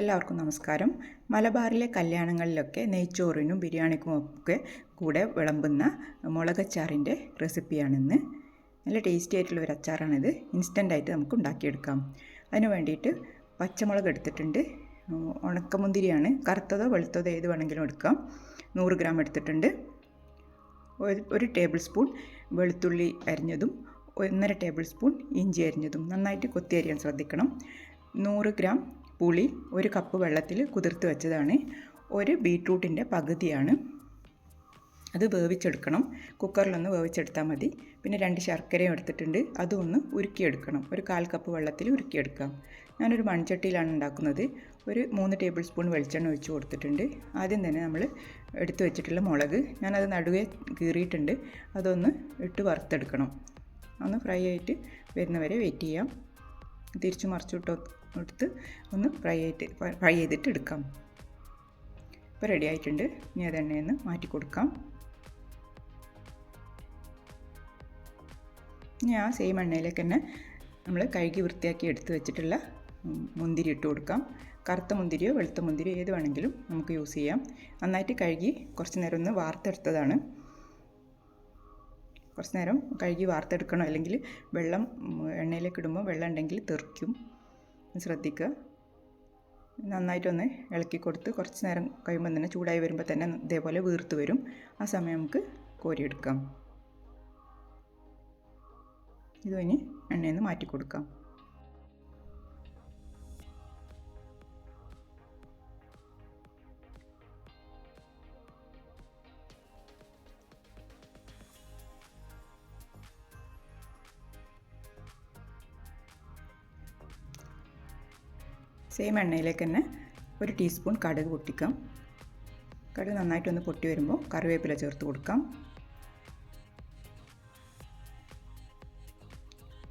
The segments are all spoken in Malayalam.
എല്ലാവർക്കും നമസ്കാരം. മലബാറിലെ കല്യാണങ്ങളിലൊക്കെ നെയ്ച്ചോറിനും ബിരിയാണിക്കും ഒക്കെ കൂടെ വിളമ്പുന്ന മുളകച്ചാറിന്റെ റെസിപ്പിയാണിന്ന്. നല്ല ടേസ്റ്റി ആയിട്ടുള്ള ഒരു അച്ചാറാണിത്. ഇൻസ്റ്റന്റായിട്ട് നമുക്ക് ഉണ്ടാക്കിയെടുക്കാം. അതിന് വേണ്ടിയിട്ട് പച്ചമുളക് എടുത്തിട്ടുണ്ട്. ഉണക്കമുന്തിരിയാണ്. കറുത്തതോ വെളുത്തതോ ഏത് വേണമെങ്കിലും എടുക്കാം. നൂറ് ഗ്രാം എടുത്തിട്ടുണ്ട്. ഒരു ടേബിൾ സ്പൂൺ വെളുത്തുള്ളി അരിഞ്ഞതും ഒന്നര ടേബിൾ സ്പൂൺ ഇഞ്ചി അരിഞ്ഞതും നന്നായിട്ട് കൊത്തി അരിയാൻ ശ്രദ്ധിക്കണം. നൂറ് ഗ്രാം പുളി ഒരു കപ്പ് വെള്ളത്തിൽ കുതിർത്ത് വെച്ചതാണ്. ഒരു ബീട്രൂട്ടിന്റെ പകുതിയാണ്. അത് വേവിച്ചെടുക്കണം. കുക്കറിലൊന്ന് വേവിച്ചെടുത്താൽ മതി. പിന്നെ രണ്ട് ശർക്കരയും എടുത്തിട്ടുണ്ട്. അതും ഒന്ന് ഉരുക്കിയെടുക്കണം. ഒരു കാൽ കപ്പ് വെള്ളത്തിൽ ഉരുക്കിയെടുക്കാം. ഞാനൊരു മൺചട്ടിയിലാണ് ഉണ്ടാക്കുന്നത്. ഒരു മൂന്ന് ടേബിൾ സ്പൂൺ വെളിച്ചെണ്ണ ഒഴിച്ച് കൊടുത്തിട്ടുണ്ട്. ആദ്യം തന്നെ നമ്മൾ എടുത്തു വെച്ചിട്ടുള്ള മുളക്. ഞാനത് നടുവേ കീറിയിട്ടുണ്ട്. അതൊന്ന് ഇട്ട് വറുത്തെടുക്കണം. ഒന്ന് ഫ്രൈ ആയിട്ട് വരുന്നവരെ വെയിറ്റ് ചെയ്യാം. തിരിച്ചു മറിച്ചിട്ട് എടുത്ത് ഒന്ന് ഫ്രൈ ആയിട്ട് ഫ്രൈ ചെയ്തിട്ട് എടുക്കാം. ഇപ്പോൾ റെഡി ആയിട്ടുണ്ട്. ഇനി അത് എണ്ണയിൽ നിന്ന് മാറ്റി കൊടുക്കാം. ഇനി ആ സെയിം എണ്ണയിലേക്ക് തന്നെ നമ്മൾ കഴുകി വൃത്തിയാക്കി എടുത്ത് വെച്ചിട്ടുള്ള മുന്തിരി ഇട്ട് കൊടുക്കാം. കറുത്ത മുന്തിരിയോ വെളുത്ത മുന്തിരിയോ ഏത് വേണമെങ്കിലും നമുക്ക് യൂസ് ചെയ്യാം. നന്നായിട്ട് കഴുകി കുറച്ച് നേരം ഒന്ന് വാർത്തെടുത്തതാണ്. കുറച്ച് നേരം കഴുകി വാർത്തെടുക്കണം. അല്ലെങ്കിൽ വെള്ളം എണ്ണയിലേക്ക് ഇടുമ്പോൾ വെള്ളം ഉണ്ടെങ്കിൽ തെറിക്കും. ശ്രദ്ധിക്കുക നന്നായിട്ടൊന്ന് ഇളക്കി കൊടുത്ത് കുറച്ച് നേരം കഴിയുമ്പോൾ തന്നെ ചൂടായി വരുമ്പോൾ തന്നെ ഇതേപോലെ വീർത്ത് വരും. ആ സമയം നമുക്ക് കോരിയെടുക്കാം. ഇത് ഇനി എണ്ണയിൽ നിന്ന് മാറ്റി കൊടുക്കാം. സെയിം എണ്ണയിലേക്ക് തന്നെ ഒരു ടീസ്പൂൺ കടുക് പൊട്ടിക്കാം. കടുക് നന്നായിട്ടൊന്ന് പൊട്ടി വരുമ്പോൾ കറിവേപ്പില ചേർത്ത് കൊടുക്കാം.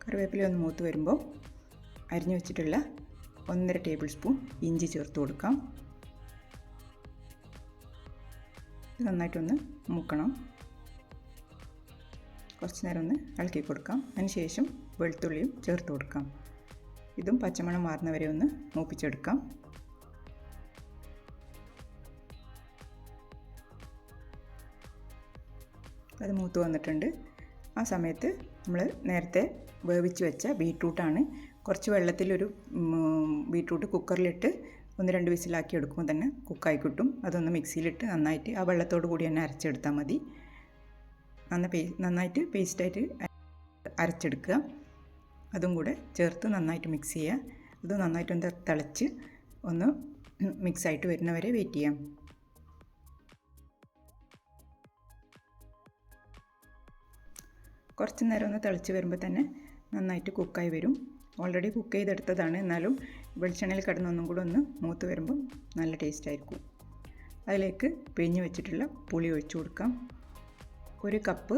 കറിവേപ്പില ഒന്ന് മൂത്ത് വരുമ്പോൾ അരിഞ്ഞു വെച്ചിട്ടുള്ള ഒന്നര ടേബിൾ സ്പൂൺ ഇഞ്ചി ചേർത്ത് കൊടുക്കാം. നന്നായിട്ടൊന്ന് മൂക്കണം. കുറച്ച് നേരം ഒന്ന് ഇളക്കി കൊടുക്കാം. അതിന് ശേഷം വെളുത്തുള്ളിയും ചേർത്ത് കൊടുക്കാം. ഇതും പച്ചമണം മാറുന്നവരെ ഒന്ന് മൂപ്പിച്ചെടുക്കാം. അത് മൂത്ത് വന്നിട്ടുണ്ട്. ആ സമയത്ത് നമ്മൾ നേരത്തെ വേവിച്ച് വെച്ച ബീട്രൂട്ടാണ്. കുറച്ച് വെള്ളത്തിലൊരു ബീട്രൂട്ട് കുക്കറിലിട്ട് ഒന്ന് രണ്ട് വിസിലാക്കി എടുക്കുമ്പോൾ തന്നെ കുക്കായി കിട്ടും. അതൊന്ന് മിക്സിയിലിട്ട് നന്നായിട്ട് ആ വെള്ളത്തോട് കൂടി തന്നെ അരച്ചെടുത്താൽ മതി. നന്ന പേ നന്നായിട്ട് പേസ്റ്റായിട്ട് അരച്ചെടുക്കുക. അതും കൂടെ ചേർത്ത് നന്നായിട്ട് മിക്സ് ചെയ്യുക. അത് നന്നായിട്ടൊന്ന് തിളച്ച് ഒന്ന് മിക്സായിട്ട് വരുന്നവരെ വെയിറ്റ് ചെയ്യാം. കുറച്ച് നേരം ഒന്ന് തിളച്ച് വരുമ്പോൾ തന്നെ നന്നായിട്ട് കുക്കായി വരും. ഓൾറെഡി കുക്ക് ചെയ്തെടുത്തതാണ്. എന്നാലും വെളിച്ചെണ്ണയിൽ കിടന്ന് ഒന്നും കൂടെ ഒന്ന് മൂത്ത് വരുമ്പം നല്ല ടേസ്റ്റ് ആയിരിക്കും. അതിലേക്ക് പിഴിഞ്ഞ് വെച്ചിട്ടുള്ള പുളി ഒഴിച്ചു കൊടുക്കാം. ഒരു കപ്പ്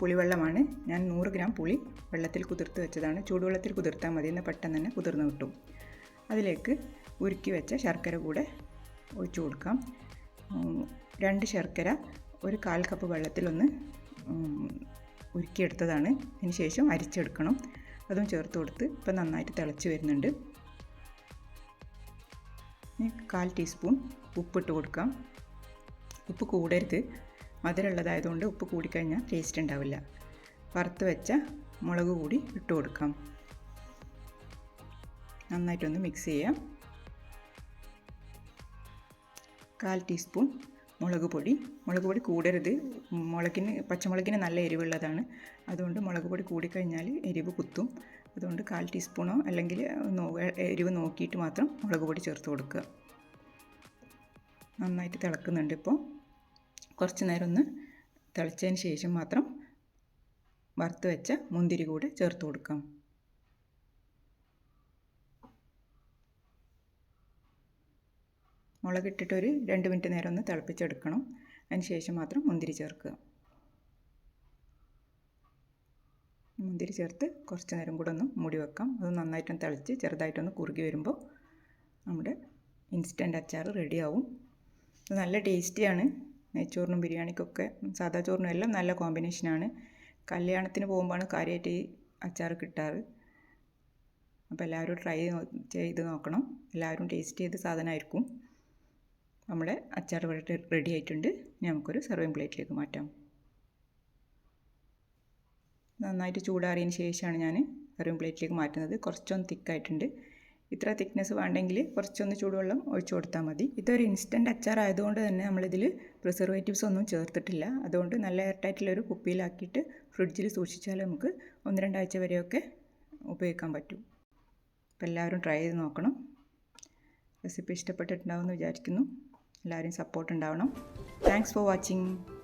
പുളിവെള്ളമാണ്. ഞാൻ നൂറ് ഗ്രാം പുളി വെള്ളത്തിൽ കുതിർത്ത് വെച്ചതാണ്. ചൂടുവെള്ളത്തിൽ കുതിർത്താൽ മതി എന്നാൽ പെട്ടെന്ന് തന്നെ കുതിർന്ന് കിട്ടും. അതിലേക്ക് ഉരുക്കി വെച്ച ശർക്കര കൂടെ ഒഴിച്ചു കൊടുക്കാം. രണ്ട് ശർക്കര ഒരു കാൽ കപ്പ് വെള്ളത്തിലൊന്ന് ഉരുക്കിയെടുത്തതാണ്. അതിന് ശേഷം അരിച്ചെടുക്കണം. അതും ചേർത്ത് കൊടുത്ത് ഇപ്പം നന്നായിട്ട് തിളച്ച് വരുന്നുണ്ട്. കാൽ ടീസ്പൂൺ ഉപ്പിട്ട് കൊടുക്കാം. ഉപ്പ് കൂടരുത്. മധുരമുള്ളതായതുകൊണ്ട് ഉപ്പ് കൂടിക്കഴിഞ്ഞാൽ ടേസ്റ്റ് ഉണ്ടാവില്ല. വറുത്ത് വെച്ച മുളക് കൂടി ഇട്ട് കൊടുക്കാം. നന്നായിട്ടൊന്ന് മിക്സ് ചെയ്യാം. കാൽ ടീസ്പൂൺ മുളക് പൊടി. മുളക് പൊടി കൂടരുത്. മുളകിന് പച്ചമുളകിന് നല്ല എരിവുള്ളതാണ്. അതുകൊണ്ട് മുളക് പൊടി കൂടിക്കഴിഞ്ഞാൽ എരിവ് കുത്തും. അതുകൊണ്ട് കാൽ ടീസ്പൂണോ അല്ലെങ്കിൽ എരിവ് നോക്കിയിട്ട് മാത്രം മുളക് പൊടി ചേർത്ത് കൊടുക്കുക. നന്നായിട്ട് തിളക്കുന്നുണ്ട് ഇപ്പോൾ. കുറച്ച് നേരം ഒന്ന് തിളച്ചതിന് ശേഷം മാത്രം വറുത്ത് വെച്ച മുന്തിരി കൂടെ ചേർത്ത് കൊടുക്കാം. മുളകിട്ടിട്ട് ഒരു രണ്ട് മിനിറ്റ് നേരം ഒന്ന് തിളപ്പിച്ചെടുക്കണം. അതിന് ശേഷം മാത്രം മുന്തിരി ചേർക്കുക. മുന്തിരി ചേർത്ത് കുറച്ച് നേരം കൂടെ ഒന്ന് മൂടി വെക്കാം. അത് നന്നായിട്ടൊന്ന് തിളച്ച് ചെറുതായിട്ടൊന്ന് കുറുകി വരുമ്പോൾ നമ്മുടെ ഇൻസ്റ്റന്റ് അച്ചാർ റെഡിയാവും. ഇത് നല്ല ടേസ്റ്റിയാണ്. നെയ്ച്ചോറിനും ബിരിയാണിക്കൊക്കെ സാദാ ചോറിനും എല്ലാം നല്ല കോമ്പിനേഷനാണ് കല്യാണത്തിന് പോകുമ്പോഴാണ് കാര്യമായിട്ട് ഈ അച്ചാർ കിട്ടാറ്. അപ്പോൾ എല്ലാവരും ട്രൈ ചെയ്ത് നോക്കണം. എല്ലാവരും ടേസ്റ്റ് ചെയ്ത് സാധനമായിരിക്കും. നമ്മുടെ അച്ചാർ ഇവിടെ റെഡി ആയിട്ടുണ്ട്. ഇനി നമുക്കൊരു സെർവിങ് പ്ലേറ്റിലേക്ക് മാറ്റാം. നന്നായിട്ട് ചൂടാറിയതിന് ശേഷമാണ് ഞാൻ സെർവിങ് പ്ലേറ്റിലേക്ക് മാറ്റുന്നത്. കുറച്ചൊന്ന് തിക്കായിട്ടുണ്ട് ഇത്ര തിക്നെസ് വേണ്ടെങ്കിൽ കുറച്ചൊന്ന് ചൂടുവെള്ളം ഒഴിച്ചു കൊടുത്താൽ മതി. ഇതൊരു ഇൻസ്റ്റന്റ് അച്ചാർ ആയതുകൊണ്ട് തന്നെ നമ്മളിതിൽ പ്രിസർവേറ്റീവ്സ് ഒന്നും ചേർത്തിട്ടില്ല. അതുകൊണ്ട് നല്ല എയർ ടൈറ്റിലൊരു കുപ്പിയിലാക്കിയിട്ട് ഫ്രിഡ്ജിൽ സൂക്ഷിച്ചാൽ നമുക്ക് ഒന്ന് രണ്ടാഴ്ച വരെയൊക്കെ ഉപയോഗിക്കാൻ പറ്റും. അപ്പോൾ എല്ലാവരും ട്രൈ ചെയ്ത് നോക്കണം. റെസിപ്പി ഇഷ്ടപ്പെട്ടിട്ടുണ്ടാവുമെന്ന് വിചാരിക്കുന്നു. എല്ലാവരും സപ്പോർട്ട് ഉണ്ടാവണം. Thanks for watching